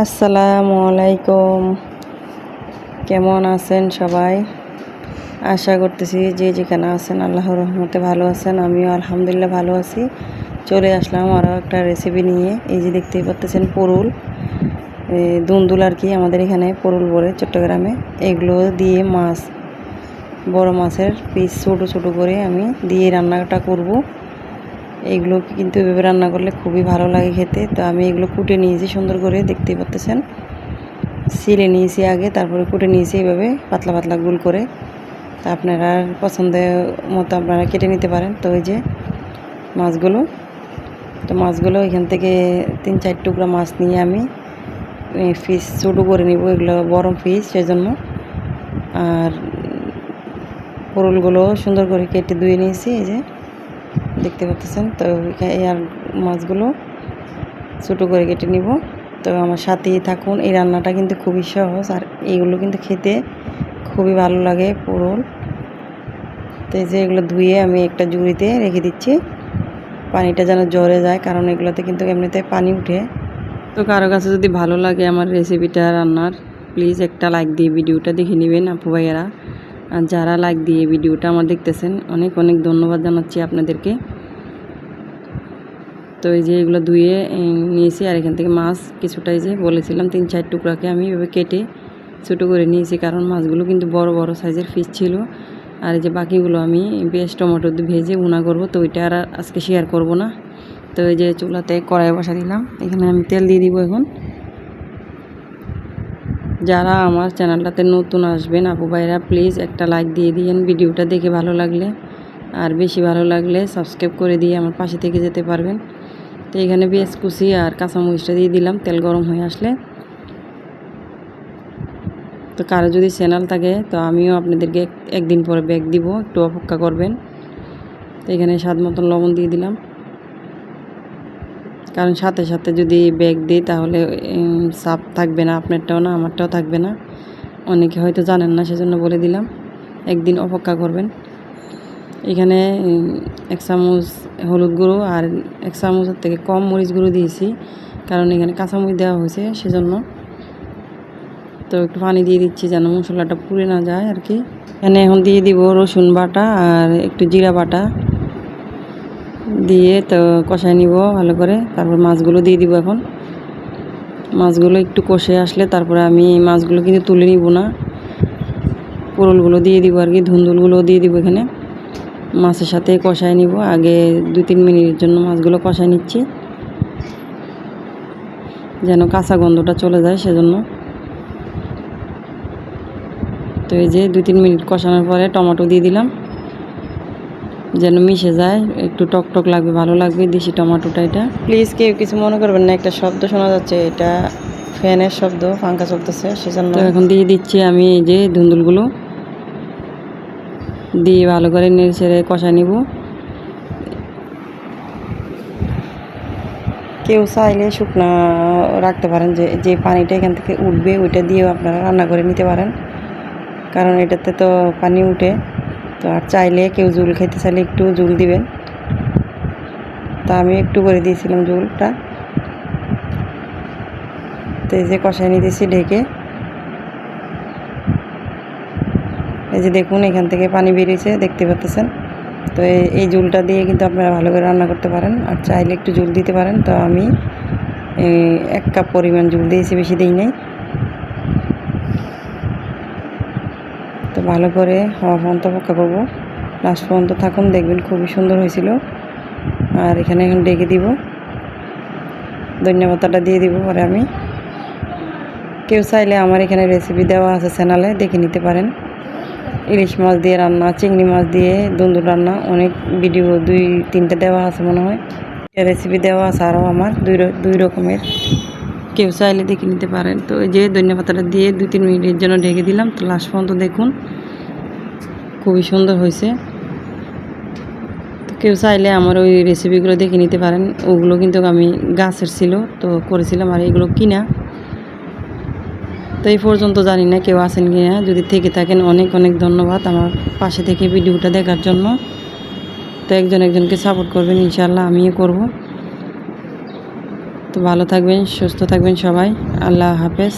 আসসালামু আলাইকুম। কেমন আছেন সবাই? আশা করতেছি যে যেখানে আছেন আল্লাহর রহমতে ভালো আছেন, আমিও আলহামদুলিল্লাহ ভালো আছি। চলে আসলাম আরও একটা রেসিপি নিয়ে। এই যে দেখতেই পাচ্তেছেন পরুল। দুন্দুল আর কি আমাদের এখানে পরুল বলে চট্টগ্রামে। এগুলো দিয়ে মাছ, বড় মাছের পিস ছোটো ছোটো করে আমি দিয়ে রান্নাটা করব। এইগুলো কিন্তু এভাবে রান্না করলে খুবই ভালো লাগে খেতে। তো আমি এগুলো কুটে নিয়েছি, সুন্দর করে, দেখতেই পাচ্তেছেন। সিলে নিয়েছি আগে, তারপরে কুটে নিয়েছি এইভাবে পাতলা পাতলা গুল করে। তা আপনারা পছন্দের মতো আপনারা কেটে নিতে পারেন। তো ওই যে মাছগুলো, তো মাছগুলো এখান থেকে তিন চার টুকরা মাছ নিয়ে আমি ফিস ছোটো করে নিব, এগুলো গরম ফিস সেজন্য। আর পোরলগুলো সুন্দর করে কেটে ধুয়ে নিয়েছি, এই যে। দেখতে পাচ্ছেন তো এই আর মাছগুলো ছোটো করে কেটে নিব। তো আমার সাথেই থাকুন। এই রান্নাটা কিন্তু খুবই সহজ আর এইগুলো কিন্তু খেতে খুবই ভালো লাগে পোড়ল তো এই যে এগুলো ধুয়ে আমি একটা জুড়িতে রেখে দিচ্ছি। পানিটা যেন জ্বরে যায়, কারণ এগুলোতে কিন্তু এমনিতে পানি উঠে। তো কারও কাছে যদি ভালো লাগে আমার রেসিপিটা রান্নার, প্লিজ একটা লাইক দিয়ে ভিডিওটা দেখে নেবেন আপু ভাইয়েরা। আর যারা লাইক দিয়ে ভিডিওটা আমার দেখতেছেন, অনেক অনেক ধন্যবাদ জানাচ্ছি আপনাদেরকে। তো এই যে এগুলো ধুয়ে নিয়েছি আর এখান থেকে মাছ কিছুটাই যে বলেছিলাম, তিন চার টুকরাকে আমি এভাবে কেটে ছোটো করে নিয়েছি, কারণ মাছগুলো কিন্তু বড় বড় সাইজের ফিস ছিল। আর এই যে বাকিগুলো আমি পেঁয়াজ টমেটো ভেজে উনা করব, তো ওইটা আর আজকে শেয়ার করব না। তো এই যে চুলাতে কড়াই বসা দিলাম, এখানে আমি তেল দিয়ে দিব এখন। যারা আমার চ্যানেলটাতে নতুন আসবেন, আপু ভাইরা প্লিজ একটা লাইক দিয়ে দিয়েন। ভিডিওটা দেখে ভালো লাগলে, আর বেশি ভালো লাগলে সাবস্ক্রাইব করে দিয়ে আমার পাশে থেকে যেতে পারবেন। তো এখানে পেঁয়াজ কুচি আর কাঁচামরিচটা দিয়ে দিলাম, তেল গরম হয়ে আসলে। তো কারও যদি চ্যানেল থাকে, তো আমিও আপনাদেরকে একদিন পরে ব্যাগ দিব, একটু অপেক্ষা করবেন। তো এখানে স্বাদ মতন লবণ দিয়ে দিলাম। কারণ সাথে সাথে যদি ব্যাগ দিই তাহলে সাপ থাকবে না, আপনারটাও না, আমারটাও থাকবে না। অনেকে হয়তো জানেন না, সেজন্য বলে দিলাম। একদিন অপেক্ষা করবেন। এখানে এক চামচ হলুদ গুঁড়ো আর এক চামচের থেকে কম মরিচ গুঁড়ো দিয়েছি। কারণ এখানে কাঁচামরিচ দেওয়া হয়েছে, সেজন্য। তো একটু পানি দিয়ে দিচ্ছি যেন মশলাটা পুড়ে না যায় আর কি। এখানে এখন দিয়ে দিব রসুন বাটা আর একটু জিরা বাটা। দিয়ে তো কষায় নিব ভালো করে। তারপর মাছগুলো দিয়ে দিব এখন। মাছগুলো একটু কষে আসলে তারপরে আমি মাছগুলো কিন্তু তুলে নিব না। পোরলগুলো দিয়ে দিব আর কি, ধুন্দুলগুলো দিয়ে দিব এখানে। মাছের সাথে কষায় নিব। আগে দু তিন মিনিটের জন্য মাছগুলো কষায় নিচ্ছি। যেন কাঁচা গন্ধটা চলে যায় সেজন্য। তো এই যে দু তিন মিনিট কষানোর পরে টমেটো দিয়ে দিলাম। যেন মিশে যায় একটু টক টক লাগবে ভালো লাগবে দেশি টমাটোটা এটা। প্লিজ কেউ কিছু মনে করবেন না একটা শব্দ শোনা যাচ্ছে এটা ফ্যানের শব্দ পাঙ্খা চলতেছে সেজন্য এখন দিয়ে দিচ্ছি আমি এই যে ধুন্দুলগুলো। দিয়ে ভালো করে নেড়ে ছেড়ে কষা নিব। কেউ চাইলে শুকনো রাখতে পারেন যে যে পানিটা এখান থেকে উঠবে ওইটা দিয়েও আপনারা রান্না করে নিতে পারেন। কারণ এটাতে তো পানি উঠে। তো আর চাইলে কেউ জুল খেতে চাইলে একটু জুল দিবেন। তা আমি একটু করে দিয়েছিলাম জুলটা। তো এই যে কষাই নিতেছি ঢেকে। এই যে দেখুন, এখান থেকে পানি বেরিয়েছে দেখতে পাচ্ছেন? তো এই- এই জুলটা দিয়ে কিন্তু আপনারা ভালো করে রান্না করতে পারেন। আর চাইলে একটু জুল দিতে পারেন। তো আমি এক কাপ পরিমাণ জুল দিয়েছি, বেশি দিই নাই। তো ভালো করে হওয়া পর্যন্ত অপেক্ষা করব। লাস্ট পর্যন্ত থাকুন, দেখবেন খুবই সুন্দর হয়েছিল। আর এখানে এখন ডেকে দিব। ধন্যবাদটা দিয়ে দিব পরে আমি। কেউ চাইলে আমার এখানে রেসিপি দেওয়া আছে চ্যানেলে দেখে নিতে পারেন। ইলিশ মাছ দিয়ে রান্না, চিংড়ি মাছ দিয়ে দুন্দুর রান্না, অনেক ভিডিও দুই, তিনটে দেওয়া আছে মনে হয়। রেসিপি দেওয়া আছে আরও আমার, দুই দুই রকমের। কেউ চাইলে দেখে নিতে পারেন। তো এই যে ধনিয়া পাতাটা দিয়ে দু তিন মিনিটের জন্য ঢেকে দিলাম। তো লাস্ট পর্যন্ত দেখুন, খুবই সুন্দর হয়েছে। তো কেউ চাইলে আমার ওই রেসিপিগুলো দেখে নিতে পারেন। ওগুলো কিন্তু আমি গাছের ছিল, তো করেছিলাম আর এগুলো কিনা। তো এই পর্যন্ত জানি না কেউ আছেন কি না যদি থেকে থাকেন, অনেক অনেক ধন্যবাদ আমার পাশে থেকে ভিডিওটা দেখার জন্য। তো একজন একজনকে সাপোর্ট করবেন ইনশাল্লাহ আমিও করব। তো ভালো থাকবেন সুস্থ থাকবেন সবাই। আল্লাহ হাফেজ।